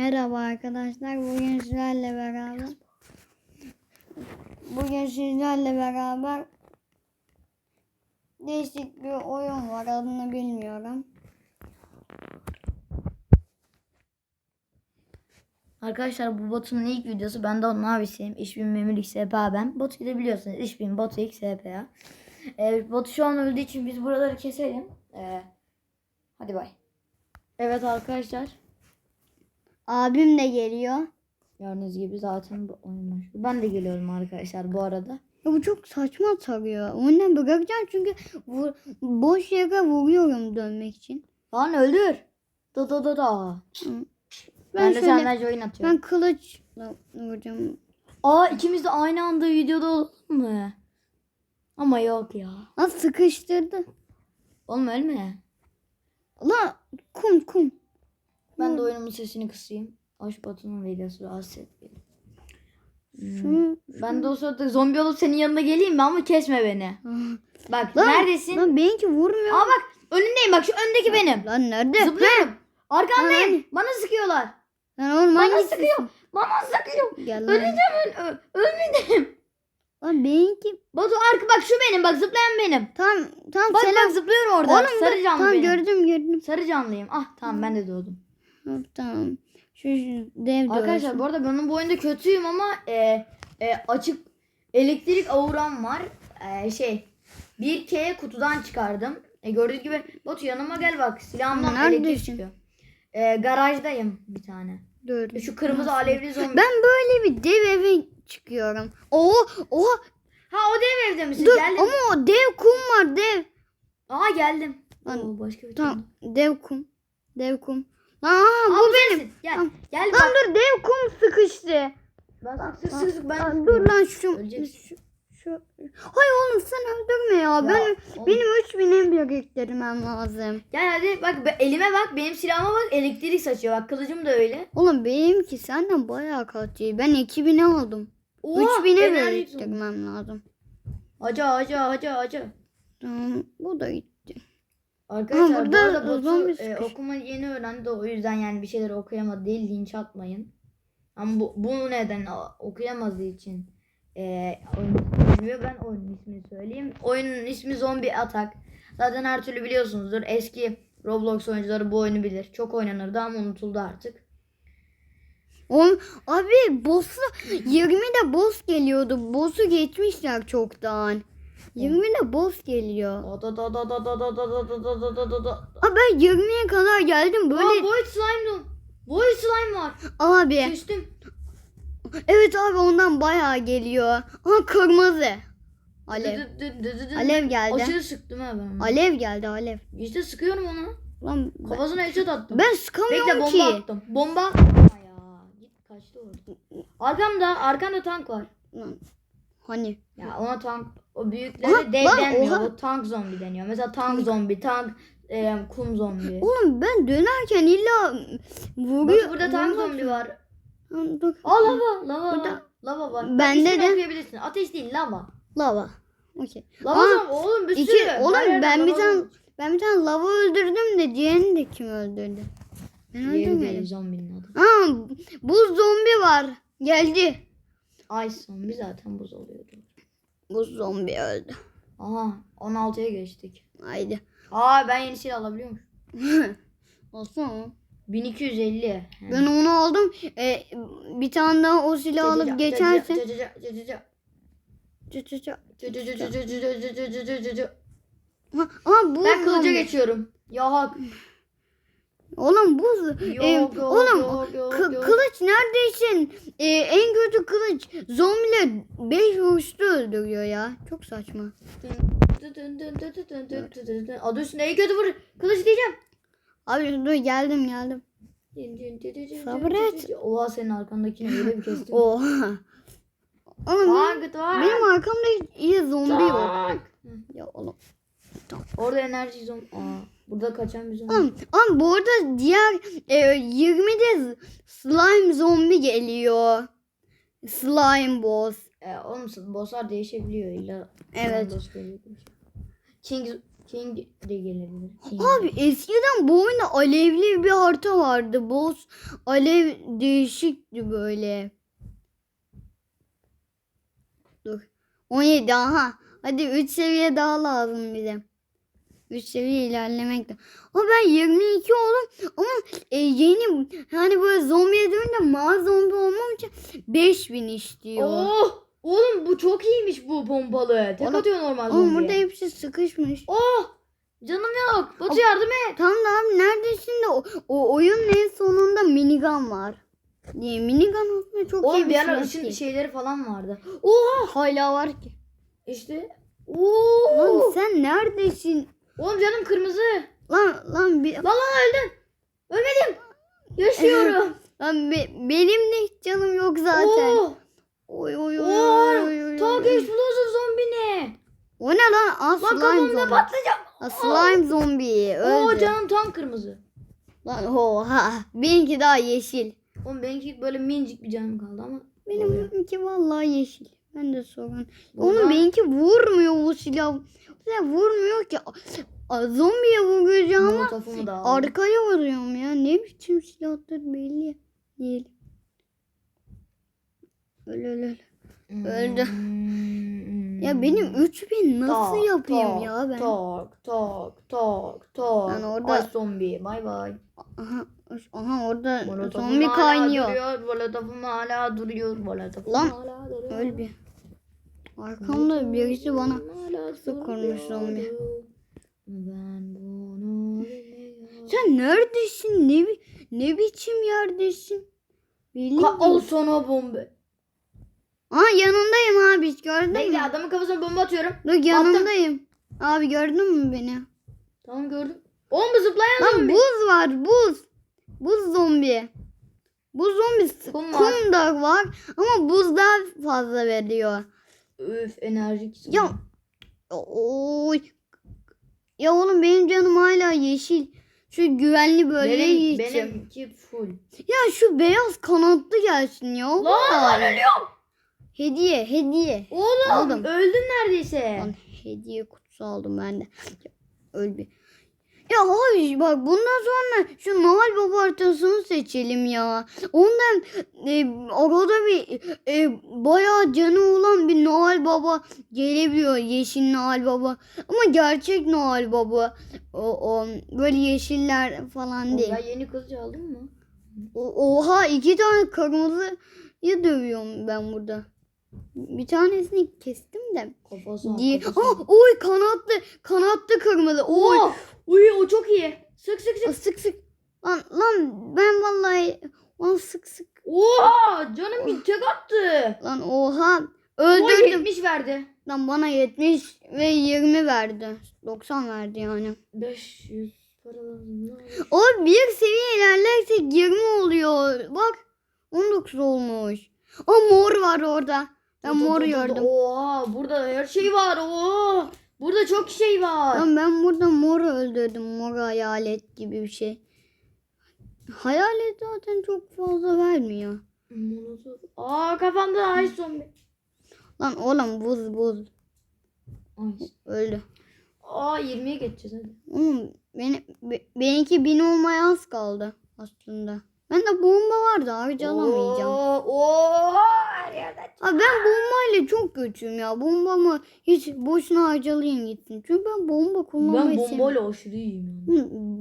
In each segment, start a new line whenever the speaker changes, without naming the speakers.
Merhaba arkadaşlar. Bugün sizlerle beraber Bugün sizlerle beraber değişik bir oyun var. Adını bilmiyorum.
Arkadaşlar bu Batu'nun ilk videosu. Ben de onun abisiyim. İşbin Memül XPA ben. Batu'yu da biliyorsunuz. İşbin Batu XPA. Ee, Batu şu an öldüğü için biz buraları keselim. Ee, hadi bay. Evet arkadaşlar.
Abim de geliyor.
Gördüğünüz gibi zaten bu oyun başlıyor. Ben de geliyorum arkadaşlar bu arada.
Ya bu çok saçma tarıyor. Onu bırakacağım çünkü vur, boş yere vuruyorum dönmek için.
Lan öldür. Da da da da.
Ben,
Ben, de
şöyle,
join atıyorum.
ben kılıçla vuracağım.
Aa ikimiz de aynı anda videoda olalım mı? Ama yok ya.
Lan sıkıştırdı.
Oğlum ölme.
La kum kum.
Ben de oyunumun sesini kısayım. Hoş Batu'nun videosu rahatsız etmeyin.
Şunu,
Ben de o sırada zombi olup senin yanına geleyim mi ama kesme beni. Bak
Lan,
neredesin?
Lan benimki vurmuyor.
Aa bak önündeyim bak şu öndeki benim.
Lan nerede?
Zıplıyorum. Arkandayım.
Lan,
Bana sıkıyorlar.
Lan oğlum
Bana
hangisi?
sıkıyor. Bana sıkıyor.
Gel lan.
Öleceğim öl ö- ölmedim.
Lan benimki.
Batu arka bak şu benim bak zıplayan benim.
Tamam tamam
Bak
selam.
bak zıplıyorum orada.
Oğlum
Sarı canlı
tamam
benim.
gördüm gördüm.
Sarı canlıyım. Ah tamam ben de doğdum.
Tamam. Şu, şu dev de
Arkadaşlar bu arada ben bu oyunda kötüyüm ama e, e, açık elektrik auram var. E, şey 1K kutudan çıkardım. E, gördüğünüz gibi Batu yanıma gel bak silahımdan
Neredesin?
elektrik çıkıyor. E, garajdayım bir tane.
Dur.
E, şu kırmızı alevli zombi.
Ben böyle bir dev eve çıkıyorum. Oo, oha.
Ha o dev evde misin?
Dur
Geldim.
ama o dev kum var dev.
Aa geldim.
Lan,
Oo, başka bir
Tamam
tane.
dev kum. Dev kum. Aa, bu benim.
sensin. Gel.
Tamam.
Gel
Lan
bak.
dur dev kum sıkıştı.
Ben sık sık sık ben.
Dur lan şu. Şu, şu. Hay oğlum sen öldürme ya.
Ya,
ben
oğlum.
benim 3000'e biriktirmem lazım.
Gel hadi bak elime bak benim silahıma bak elektrik saçıyor bak kılıcım da öyle.
Oğlum benimki senden bayağı katı. Ben 2000'e aldım.
Oha,
3000'e
enerji
biriktirmem lazım.
Acı acı acı acı.
Tamam bu da gitti.
Arkadaşlar bu
burada
arada Batu
zombi
e,
sıkış-
okuma yeni öğrendi o yüzden yani bir şeyler okuyamadı değil linç atmayın. Ama bu, bu neden a- okuyamadığı için e, oyun bilmiyor. Ben oyunun ismini söyleyeyim. Oyunun ismi Zombie Attack. Zaten her türlü biliyorsunuzdur. Eski Roblox oyuncuları bu oyunu bilir. Çok oynanırdı ama unutuldu artık.
Oğlum abi boss'u 20'de boss geliyordu. Boss'u geçmişler çoktan. 20'de boss geliyor.
Da da da da da da da da da da da da da da.
Abi ben 20'ye kadar geldim
Aa,
böyle.
Void Slime Void Slime var.
Abi
Küstüm.
evet abi ondan bayağı geliyor. Aha kırmızı. Alev. Alev geldi.
Aşırı sıktım ha ben.
Alev geldi alev.
İşte sıkıyorum onu.
Lan ben,
Kafasına headshot attım.
ben
Bekle
sıkamıyorum
bomba
ki.
attım. Bomba. Aa ya git kaçtı orada. Arkamda arkamda tank var.
Lan, Hani
Ya ona tank o büyüklere
Aha,
dev denmiyor.
oha.
O tank zombi deniyor. Mesela tank zombi, tank e, kum zombi.
oğlum ben dönerken illa vuruyor.
Bak burada tank zombi var.
Dur.
Aa lava, lava
Burada-
var. Lava var.
Bende de-
okuyabilirsin. Ateş değil lava.
Lava. Okey.
Lava
Aa,
zombi oğlum bir
iki-
sürü. Her
oğlum
yerden
ben bir tane ben bir tane lava öldürdüm de diğerini de kim öldürdü? Ben öldürmedim.
zombinin adı.
Aa buz zombi var. Geldi.
Ice zombi zaten buz oluyordu.
Buz zombi öldü.
Aha 16'ya geçtik.
Haydi.
Aa ben yeni silah alabiliyormuş.
Olsun mu?
1250.
Ben onu aldım. Ee, bir tane daha o silahı alıp geçersin. Aa buz
Ben kılıca geçiyorum. Ya hak.
Oğlum buz.
Yok,
Ee,
yok,
oğlum neredesin? Ee, en kötü kılıç zombiler 5 vuruşta öldürüyor ya. Çok saçma.
Adı üstünde en kötü vur. Kılıç diyeceğim.
Abi dur geldim geldim. Sabret.
Oha senin arkandakini öyle bir kestim.
Oha. Oğlum benim,
Tank var.
benim arkamda iyi zombi var.
Tank.
Ya oğlum.
Orada enerji zombi. Aa, burada kaçan bir zombi.
Oğlum, ama bu arada diğer e, 20'de slime zombi geliyor. Slime boss.
Ee, oğlum bosslar değişebiliyor illa.
Evet.
King King de gelebilir. King.
Abi eskiden bu oyunda alevli bir harita vardı. Boss alev değişikti böyle. Dur. 17 aha. Hadi 3 seviye daha lazım bize. 3 seviye ilerlemek lazım. Ama ben 22 oldum ama e, yeni hani böyle zombiye dönünce mağaz zombi olmam için 5000 istiyor.
Oh! Oğlum bu çok iyiymiş bu pompalı. Tek
Oğlum-
atıyor normal
Oğlum
zombiye.
burada hepsi sıkışmış.
Oh! Canım yok. Batu yardım et.
Tamam da abi neredesin de o, o oyunun en sonunda minigun var. Diye minigun aslında çok iyi
Oğlum
bir
bir ışın
değil.
şeyleri falan vardı. Oha!
Hala var ki.
İşte.
Lan
Oo!
sen neredesin?
Oğlum canım kırmızı.
Lan lan bir
Lan lan öldüm. Ölmedim. Yaşıyorum.
lan be- benim de hiç canım yok zaten.
Oo!
Oy oy oy
Oo!
oy oy oy. Oy.
Explosive zombi ne?
O ne lan? Aa,
Lan kafamda
zombi.
patlayacak.
Aa, slime zombi
Oo
öldü.
canım tam kırmızı.
Lan oha. Benimki daha yeşil.
Oğlum benimki böyle minicik bir canım kaldı ama. oluyor.
Benimki vallahi yeşil. Ben de sorun.
Burada-
Onun benimki vurmuyor bu silah. Bu vurmuyor ki. A- Zombiye vuracağım ama arkaya vuruyorum ya. Ne biçim silahtır belli değil. Öyle öyle. öldü.
Hmm.
Ya benim 3000 nasıl
Tak,
yapayım
tak,
ya ben?
Tak tak tak tak.
Ben orada-
Ay zombi bay bay.
Aha, aha orada
Molotofum
zombi
hala
kaynıyor.
Duruyor, molotofum hala duruyor. Molotofum
Lan,
hala duruyor.
Öl bir. Arkamda birisi bana
duruyor.
zombi.
Ben bunu bilmiyorum.
Sen neredesin? Ne bi- ne biçim yerdesin? Belli
Ka-
değil.
sana bomba.
Aa yanındayım abi gördün
Bekle
mü?
adamın kafasına bomba atıyorum.
Dur yanındayım. Abi gördün mü beni?
Tamam gördüm. Oğlum zıplayan
Lan
zombi.
buz var buz. Buz zombi. Buz zombi
Kum
kum,
var.
da var ama buz daha fazla veriyor.
Öf enerjik. zombi.
Ya oy. Ya oğlum benim canım hala yeşil. Şu güvenli bölgeye
benim,
gideceğim.
benimki full.
Ya şu beyaz kanatlı gelsin ya.
Lan
vallahi.
ölüyorum.
Hediye hediye.
Oğlum
Aldım.
öldüm neredeyse.
Lan hediye kutusu aldım ben de. Öl bir. Ya abi bak bundan sonra şu Noel Baba haritasını seçelim ya. Ondan e, arada bir e, bayağı canı olan bir Noel Baba gelebiliyor. Yeşil Noel Baba. Ama gerçek Noel Baba. O, o böyle yeşiller falan değil.
Ben yeni kızcı aldın mı?
O- Oha iki tane kırmızıyı dövüyorum ben burada. Bir tanesini kestim de.
Kafası.
Diye.
kafası.
Ah, oy kanatlı kanatlı kırmızı. Oy.
Oo. Uy o çok iyi. Sık sık sık.
Sık sık. Lan lan ben vallahi lan sık sık.
Oha canım bir tek attı.
Lan oha
Oy
öldürdüm.
70 verdi.
Lan bana 70 ve 20 verdi. 90 verdi yani.
500 para lazım. ne olur.
O bir seviye ilerlersek 20 oluyor. Bak 19 olmuş. O mor var orada. Ben mor gördüm.
Oha burada her şey var. Oo. Burada çok şey var.
Lan ben burada mor öldürdüm. Mor hayalet gibi bir şey. Hayalet zaten çok fazla vermiyor.
Aa kafamda ay zombi.
Lan oğlum buz buz.
Ay.
Öldü.
Aa 20'ye geçeceğiz hadi.
Oğlum beni, be- benimki bin olmaya az kaldı aslında. Bende bomba vardı harcalamayacağım.
Oo, oo, çık-
Abi ben bombayla çok kötüyüm ya. Bombamı hiç boşuna harcalayayım gitsin. Çünkü ben bomba kullanmayı
Ben bombayla aşırı iyiyim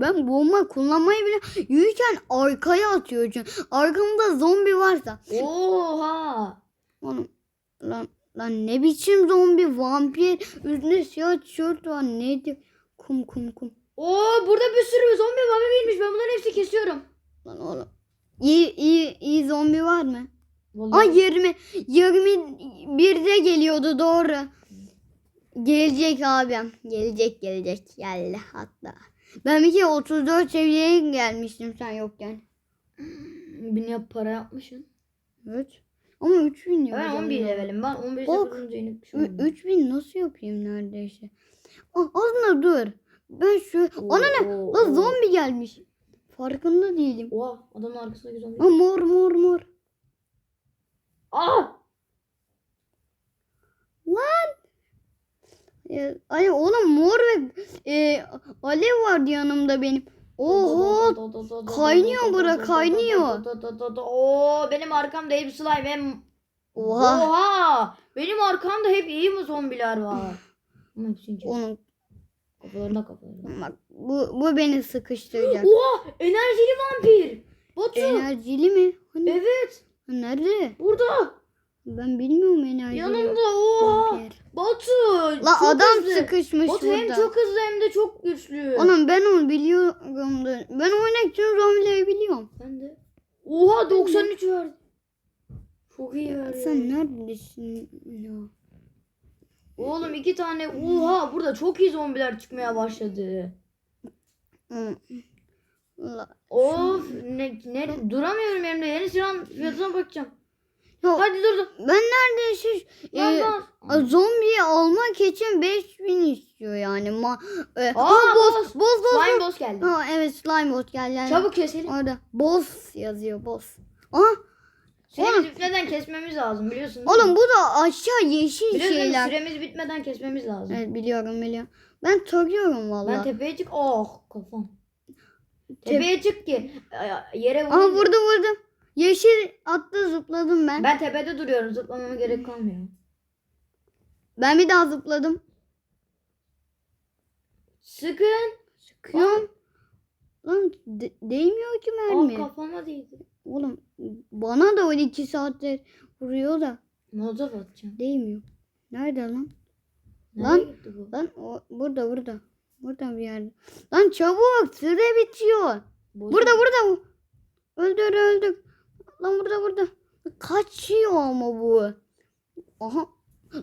Ben bomba kullanmayı bile yürürken arkaya atıyor çünkü. Arkamda zombi varsa.
Oha.
Oğlum lan, lan ne biçim zombi vampir üstünde siyah tişört var neydi? Kum kum kum.
Oo burada bir sürü zombi bana gelmiş. Ben bunların hepsini kesiyorum.
Lan oğlum. İyi iyi iyi zombi var mı?
Vallahi.
Ay 20 21'de geliyordu doğru. Gelecek abim. Gelecek gelecek. Geldi hatta. Ben bir kere 34 seviyeye gelmiştim sen yokken.
Bin yap para yapmışsın.
Evet. Ama 3000 ya.
Ben
canım
11
ya.
levelim. Ben 11
Bak,
seferinde inip şu
Ü- 3000 nasıl yapayım neredeyse? Aa, aslında dur. Ben şu... Ana ne? Lan zombi gelmiş. Farkında değilim.
Oha adamın arkasındaki zombi.
Aa, mor mor mor.
Aa!
Ya, ay oğlum mor ve e, alev vardı yanımda benim. Oho. kaynıyor bura, kaynıyor.
Oo benim arkamda hep slime hem
Oha.
Oha! Benim arkamda hep iyi mi zombiler var?
Onun
Kafalarına kafalarına.
bak bu bu beni sıkıştıracak.
Oha! Enerjili vampir! Batu!
Enerjili mi? Hani
Evet!
nerede?
Burada!
Ben bilmiyorum enerjili.
Yanımda! Oha!
vampir.
Batu!
La adam
hızlı.
sıkışmış
Batu
burada.
hem çok hızlı hem de çok güçlü.
Oğlum ben onu biliyorum da. Ben oynamak için zombileri biliyorum.
Ben de. Oha 93 verdi. Çok iyi verdi.
Sen neredesin ya?
Oğlum iki tane oha burada çok iyi zombiler çıkmaya başladı. Of ne, ne duramıyorum yerimde yeni silahın fiyatına bakacağım.
Ya,
Hadi dur dur.
ben neredeyse
Lan
e,
lan.
zombiyi almak için 5000 istiyor yani. Ma e,
Aa,
ha, boss,
boss.
boss,
Slime
boss.
geldi.
Ha, evet slime boss geldi. Yani.
Çabuk keselim.
Orada boss yazıyor boss. Aha,
Süremiz bitmeden kesmemiz lazım biliyorsun.
oğlum
mi?
bu da aşağı yeşil
Biliyorsun
şeyler.
Süremiz bitmeden kesmemiz lazım.
Evet biliyorum biliyorum. Ben tarıyorum valla.
Ben tepeye çık. Oh kafam. Tepeye çık ki e, yere
Aha
vurayım.
vurdu vurdu. Yeşil attı zıpladım ben. ben.
Ben tepede duruyorum. Zıplamama gerek kalmıyor.
bir daha zıpladım.
Sıkın.
Sıkıyorum. Lan de- değmiyor ki mermi.
kafama değdi.
Oğlum bana da 12 saattir vuruyor da
Molotof atacağım.
değmiyor. Nerede lan? Lan. Lan o, burada burada. Burada bir yerde. Lan çabuk süre bitiyor.
Boş
Burada
ver.
burada. Öldür öldür. Lan burada burada. Kaçıyor ama bu. Aha.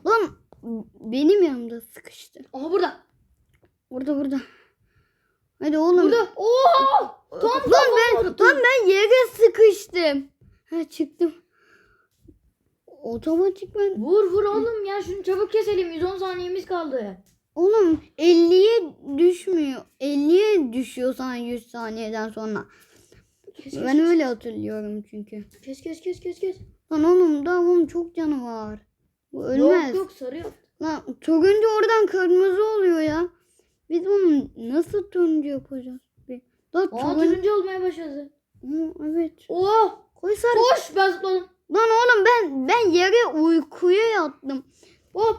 Lan benim yanımda sıkıştı.
Aha burada.
Burada burada. Hadi oğlum.
Burada. Oha! Tam
lan ben
attı.
lan ben yere sıkıştım. Ha çıktım. Otomatik ben.
Vur vur oğlum ya şunu çabuk keselim 110 saniyemiz kaldı.
Oğlum 50'ye düşmüyor. 50'ye düşüyor sana 100 saniyeden sonra.
Kes kes
Ben
kes.
öyle hatırlıyorum çünkü.
kes kes kes kes kes.
Lan oğlum daha bunun çok canı var. Bu ölmez.
Yok yok sarı yok.
Lan turuncu oradan kırmızı oluyor ya. Biz bunu nasıl turuncu yapacağız? Bir. Lan
Aa
turuncu.
turuncu olmaya başladı.
Hı, evet.
Oh!
Koy sarı.
Koş ben zıpladım.
Lan oğlum ben ben yere uykuya yattım.
Hop.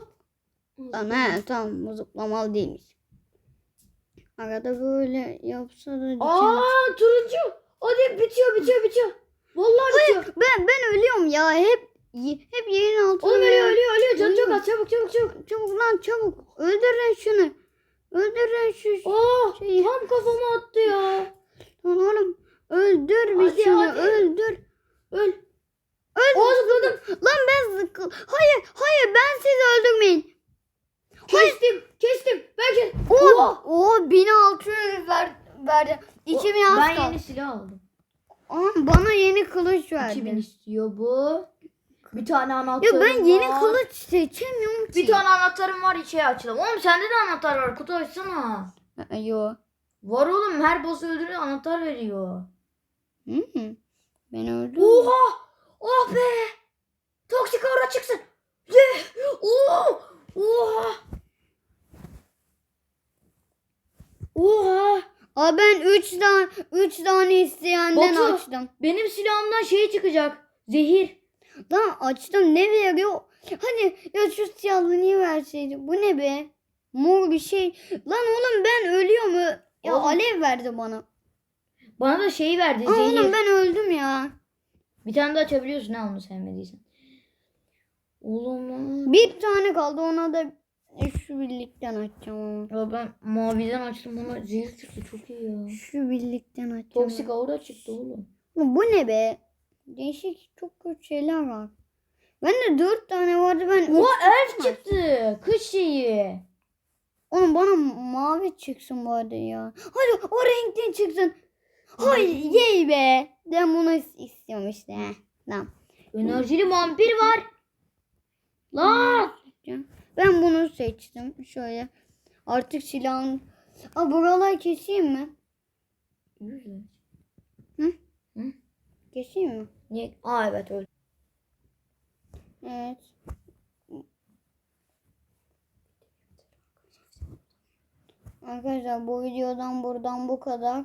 Lan he tamam bu zıplamalı değilmiş. Arada böyle yapsa da.
Aa turuncu. Hadi bitiyor bitiyor bitiyor. Vallahi bitiyor.
Ben ben ölüyorum ya hep hep yerin altında.
Oğlum ölüyor ölüyor ölüyor. Canı çok az çabuk çabuk çabuk.
Çabuk lan çabuk. Öldürün şunu. Öldürün şu
Oh
şeyi.
tam kafama attı ya.
Lan oğlum öldür bir
Hadi,
şunu
hadi.
öldür.
Öl.
Öldür.
Zıpladım.
Lan ben. Hayır hayır ben sizi öldürmeyin.
Kestim kestim. Ben kestim.
O o 1600 ver, verdi. 2000 az
Ben yeni silah aldım.
Aa, bana yeni kılıç verdi.
2000 istiyor bu. Bir tane anahtarım
Ya ben yeni
var.
kılıç seçemiyorum ki.
Bir tane anahtarım var içeri açalım. Oğlum sende de anahtar var. Kutu açsana.
Ha, Yo.
Var oğlum her boss'u öldürüyor anahtar veriyor.
Hı hı. Ben öldüm.
Oha! Oh be! Toksik aura çıksın. Ye! Oo! Oha! Oha!
Aa ben 3 tane 3 tane isteyenden
Batu.
açtım.
Benim silahımdan şey çıkacak. Zehir.
Lan açtım ne veriyor? Hadi ya şu siyahlı niye verseydi? Bu ne be? Mor bir şey. Lan oğlum ben ölüyorum. Ya
Oğlum.
alev verdi bana.
Bana da şey verdi
Aa,
zehir.
oğlum ben öldüm ya.
Bir tane daha açabiliyorsun ha onu sevmediysen. Oğlum
Bir tane kaldı ona da şu birlikten açacağım ama.
ya ben maviden açtım bana zehir çıktı çok iyi ya.
Şu birlikten açacağım.
Toksik aura çıktı oğlum.
Bu ne be? Değişik çok kötü şeyler var. Bende dört tane vardı ben.
Oha elf çıktı. Kış şeyi.
Oğlum bana mavi çıksın bu arada ya. Hadi o renkli çıksın. Hay yey be. Ben bunu istiyorum işte. he. Tamam.
Enerjili vampir var. Lan.
Ben bunu seçtim. Şöyle. Artık silahın... Aa buralar keseyim mi? Keseyim mi?
Niye? Aa evet öyle.
Evet. Arkadaşlar bu videodan buradan bu kadar.